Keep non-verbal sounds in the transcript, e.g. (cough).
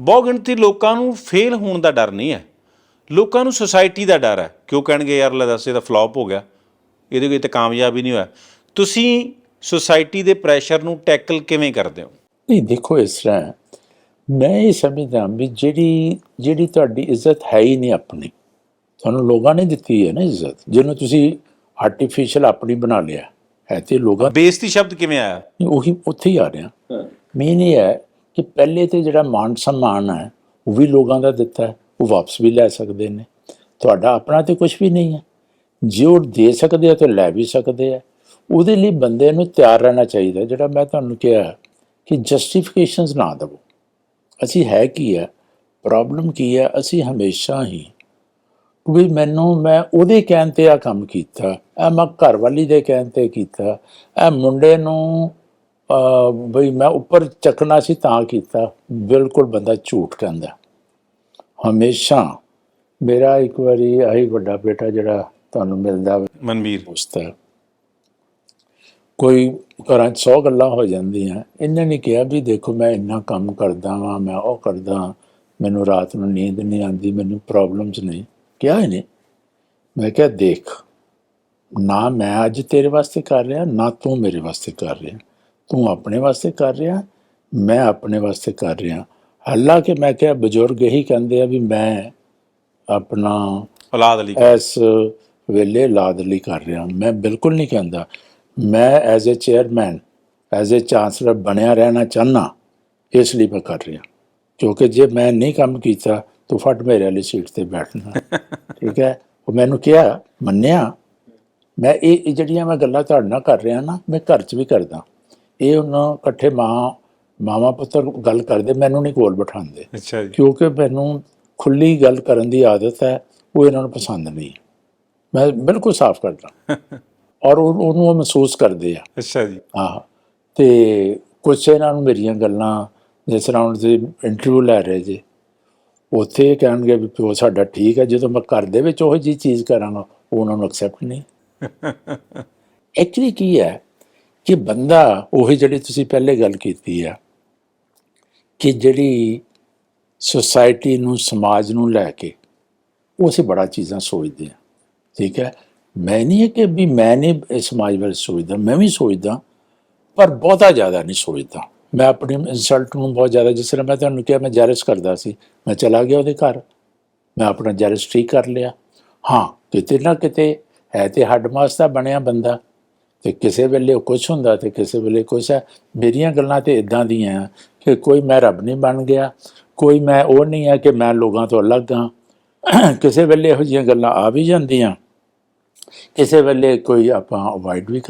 ਬਹੁ ਗਿਣਤੀ ਲੋਕਾਂ ਨੂੰ ਫੇਲ ਹੋਣ ਦਾ ਡਰ ਨਹੀਂ ਹੈ। ਲੋਕਾਂ ਨੂੰ ਸੁਸਾਇਟੀ ਦਾ ਡਰ ਹੈ। ਕਿਉਂ ਕਹਿਣਗੇ ਯਾਰ ਲੈ ਦੱਸ ਇਹ ਤਾਂ ਫਲॉप ਹੋ ਗਿਆ। ਇਹਦੇ ਕੋਈ ਤਾਂ ਕਾਮਯਾਬ ਹੀ ਨਹੀਂ ਹੋਇਆ। ਤੁਸੀਂ ਸੁਸਾਇਟੀ ਦੇ ਪ੍ਰੈਸ਼ਰ ਨੂੰ ਟੈਕਲ ਕਿਵੇਂ ਕਰਦੇ ਹੋ? ਨਹੀਂ ਦੇਖੋ ਇਸ ਤਰ੍ਹਾਂ ਮੈਂ ਇਹ ਸਮਝਦਾ ਵੀ ਜਿਹੜੀ ਜਿਹੜੀ ਤੁਹਾਡੀ ਇੱਜ਼ਤ ਹੈ ਹੀ ਨਹੀਂ ਆਪਣੀ। ਤੁਹਾਨੂੰ ਲੋਕਾਂ ਨੇ ਦਿੱਤੀ ਹੈ ਨਾ ਇੱਜ਼ਤ ਜਿਹਨੂੰ ਤੁਸੀਂ ਆਰਟੀਫੀਸ਼ੀਅਲ ਆਪਣੀ ਬਣਾ ਲਿਆ। ਹੈ ਤੇ ਲੋਕਾਂ ਬੇਇੱਜ਼ਤੀ ਸ਼ਬਦ ਕਿਵੇਂ ਆਇਆ? ਉਹੀ ਉੱਥੇ ਹੀ ਆ ਰਿਹਾ। ਮੇਨ ਇਹ ਹੈ ਕਿ ਪਹਿਲੇ ਤੇ ਜਿਹੜਾ ਮਾਨ ਸਨਮਾਨ ਹੈ, ਉਹ ਵੀ ਲੋਕਾਂ ਦਾ ਦਿੱਤਾ ਹੈ, ਉਹ ਵਾਪਸ ਵੀ ਲੈ ਸਕਦੇ ਨੇ। ਤੁਹਾਡਾ ਆਪਣਾ ਤੇ ਕੁਝ ਵੀ ਨਹੀਂ ਹੈ। ਜੇ ਉਹ ਦੇ ਸਕਦੇ ਆ ਤਾਂ ਲੈ ਵੀ ਸਕਦੇ ਆ। ਉਹਦੇ ਲਈ ਬੰਦੇ ਨੂੰ ਤਿਆਰ ਰਹਿਣਾ ਚਾਹੀਦਾ ਜਿਹੜਾ ਮੈਂ ਤੁਹਾਨੂੰ ਕਿਹਾ ਕਿ ਜਸਟੀਫਿਕੇਸ਼ਨਸ ਨਾ ਦੇਵੋ। ਅਸੀਂ ਹੈ ਕੀ ਹੈ ਪ੍ਰੋਬਲਮ ਕੀ ਹੈ ਅਸੀਂ ਹਮੇਸ਼ਾ ਹੀ ਵੀ ਮੈਨੂੰ, ਮੈਂ ਉਹਦੇ ਕਹਿਣ ਤੇ ਆ ਕੰਮ ਕੀਤਾ, ਇਹ ਮੈਂ ਘਰ ਵਾਲੀ ਦੇ ਕਹਿਣ ਤੇ ਕੀਤਾ, ਇਹ ਮੁੰਡੇ ਨੂੰ ਬਈ ਮੈਂ ਉੱਪਰ ਚੱਕਣਾ ਸੀ ਤਾਂ ਕੀਤਾ। ਬਿਲਕੁਲ ਬੰਦਾ ਝੂਠ ਕਹਿੰਦਾ। ਹਮੇਸ਼ਾ ਮੇਰਾ ਇੱਕ ਵਾਰੀ ਆਹੀ ਵੱਡਾ ਬੇਟਾ ਜਿਹੜਾ ਤੁਹਾਨੂੰ ਮਿਲਦਾ ਮਨਵੀਰ। ਹੈ ਕੋਈ ਘਰਾਂ 'ਚ 100 ਗੱਲਾਂ ਹੋ ਜਾਂਦੀਆਂ। ਇਹਨਾਂ ਨੇ ਕਿਹਾ ਵੀ ਦੇਖੋ ਮੈਂ ਇੰਨਾ ਕੰਮ ਕਰਦਾ ਵਾਂ ਮੈਂ ਉਹ ਕਰਦਾ ਮੈਨੂੰ ਰਾਤ ਨੂੰ ਨੀਂਦ ਨਹੀਂ ਆਉਂਦੀ ਮੈਨੂੰ ਪ੍ਰੋਬਲਮਸ ਨਹੀਂ ਕਿਹਾ ਇਹਨੇ? ਮੈਂ ਕਿਹਾ ਦੇਖ ਨਾ ਮੈਂ ਅੱਜ ਤੇਰੇ ਵਾਸਤੇ ਕਰ ਰਿਹਾ ਨਾ ਤੂੰ ਮੇਰੇ ਵਾਸਤੇ ਕਰ ਰਿਹਾ। ਤੂੰ ਆਪਣੇ ਵਾਸਤੇ ਕਰ ਰਿਹਾ ਮੈਂ ਆਪਣੇ ਵਾਸਤੇ ਕਰ ਰਿਹਾ। ਹਾਲਾਂਕਿ ਮੈਂ ਕਿਹਾ ਬਜ਼ੁਰਗ ਇਹੀ ਕਹਿੰਦੇ ਆ ਵੀ ਮੈਂ ਆਪਣਾ ਔਲਾਦ ਲਈ ਇਸ ਵੇਲੇ ਲਾਦ ਲਈ ਕਰ ਰਿਹਾ। ਮੈਂ ਬਿਲਕੁਲ ਨਹੀਂ ਕਹਿੰਦਾ। ਮੈਂ as a chairman as a chancellor ਬਣਿਆ ਰਹਿਣਾ ਚਾਹਨਾ ਇਸ ਲਈ ਮੈਂ ਕਰ ਰਿਹਾ। ਕਿਉਂਕਿ ਜੇ ਮੈਂ ਨਹੀਂ ਕੰਮ ਕੀਤਾ ਤਾਂ ਫਟ ਮੇਰੇ ਵਾਲੀ ਸੀਟ ਤੇ ਬੈਠਣਾ। (laughs) ਠੀਕ ਹੈ? ਉਹ ਮੈਨੂੰ ਕਿਹਾ ਮੰਨਿਆ। ਮੈਂ ਇਹ ਜਿਹੜੀਆਂ ਮੈਂ ਗੱਲਾਂ ਤੁਹਾਡੇ ਨਾਲ ਕਰ ਰਿਹਾ ਨਾ ਮੈਂ ਘਰ 'ਚ ਵੀ ਕਰਦਾ। ਇਹ ਉਹਨਾਂ ਇਕੱਠੇ ਮਾਂ ਮਾਵਾ ਪੁੱਤਰ ਗੱਲ ਕਰਦੇ ਮੈਨੂੰ ਨਹੀਂ ਕੋਲ ਬਿਠਾਉਂਦੇ। ਅੱਛਾ ਜੀ। ਕਿਉਂਕਿ ਮੈਨੂੰ ਖੁੱਲੀ ਗੱਲ ਕਰਨ ਦੀ ਆਦਤ ਹੈ ਉਹ ਇਹਨਾਂ ਨੂੰ ਪਸੰਦ ਨਹੀਂ। ਮੈਂ ਬਿਲਕੁਲ ਸਾਫ਼ ਕਰਦਾ। (laughs) ਔਰ ਉਹ- ਉਹਨੂੰ ਉਹ ਮਹਿਸੂਸ ਕਰਦੇ ਆ। ਅੱਛਾ ਜੀ। ਆਹ ਤੇ ਕੁਛ ਇਹਨਾਂ ਨੂੰ ਮੇਰੀਆਂ ਗੱਲਾਂ ਜਿਸ ਤਰ੍ਹਾਂ ਹੁਣ ਤੁਸੀਂ ਇੰਟਰਵਿਊ ਲੈ ਰਹੇ ਜੀ ਉੱਥੇ ਕਹਿਣਗੇ ਵੀ ਪਿਓ ਸਾਡਾ ਠੀਕ ਹੈ ਜਦੋਂ ਮੈਂ ਘਰ ਦੇ ਵਿੱਚ ਉਹ ਜੀ ਚੀਜ਼ ਕਰਾਂਗਾ ਉਹ ਉਹਨਾਂ ਨੂੰ ਐਕਸੈਪਟ ਨਹੀਂ। (laughs) ਐਕਚੁਅਲੀ ਕੀ ਹੈ ਕਿ ਬੰਦਾ ਉਹੀ ਜਿਹੜੀ ਤੁਸੀਂ ਪਹਿਲੇ ਗੱਲ ਕੀਤੀ ਆ ਕਿ ਜਿਹੜੀ ਸੋਸਾਇਟੀ ਨੂੰ, ਸਮਾਜ ਨੂੰ ਲੈ ਕੇ ਉਹ ਅਸੀਂ ਬੜਾ ਚੀਜ਼ਾਂ ਸੋਚਦੇ ਹਾਂ, ਠੀਕ ਹੈ? ਮੈਂ ਨਹੀਂ ਹੈ ਕਿ ਵੀ ਮੈਂ ਨਹੀਂ ਇਸ ਸਮਾਜ ਬਾਰੇ ਸੋਚਦਾ, ਮੈਂ ਵੀ ਸੋਚਦਾ, ਪਰ ਬਹੁਤਾ ਜ਼ਿਆਦਾ ਨਹੀਂ ਸੋਚਦਾ। ਮੈਂ ਆਪਣੀ ਇਨਸਲਟ ਨੂੰ ਬਹੁਤ ਜ਼ਿਆਦਾ, ਜਿਸ ਤਰ੍ਹਾਂ ਮੈਂ ਤੁਹਾਨੂੰ ਕਿਹਾ, ਮੈਂ ਜੈਰਸ ਕਰਦਾ ਸੀ। ਮੈਂ ਚਲਾ ਗਿਆ ਉਹਦੇ ਘਰ। ਮੈਂ ਆਪਣਾ ਜੈਰਸ ਠੀਕ ਕਰ ਲਿਆ। ਹਾਂ, ਕਿਤੇ ਨਾ ਕਿਤੇ ਹੈ ਤੇ ਹੱਡ ਦਾ ਬਣਿਆ ਬੰਦਾ। ਤੇ ਕਿਸੇ ਵੇਲੇ ਉਹ ਕੁਛ ਹੁੰਦਾ ਤੇ ਕਿਸੇ ਵੇਲੇ ਕੁਛ ਹੈ। ਮੇਰੀਆਂ ਗੱਲਾਂ ਤੇ ਇਦਾਂ ਦੀਆਂ ਕਿ ਕੋਈ ਮੈਂ ਰੱਬ ਨਹੀਂ ਬਣ ਗਿਆ, ਕੋਈ ਮੈਂ ਉਹ ਨਹੀਂ ਹੈ ਕਿ ਮੈਂ ਲੋਕਾਂ ਤੋਂ ਅਲੱਗ ਹਾਂ। ਕਿਸੇ ਵੇਲੇ ਇਹੋ ਜਿਹੀਆਂ ਗੱਲਾਂ ਆ ਵੀ ਜਾਂਦੀਆਂ, ਕਿਸੇ ਵੇਲੇ ਕੋਈ ਆਪਾਂ ਅਵਾਇਡ ਵੀ ਕਰ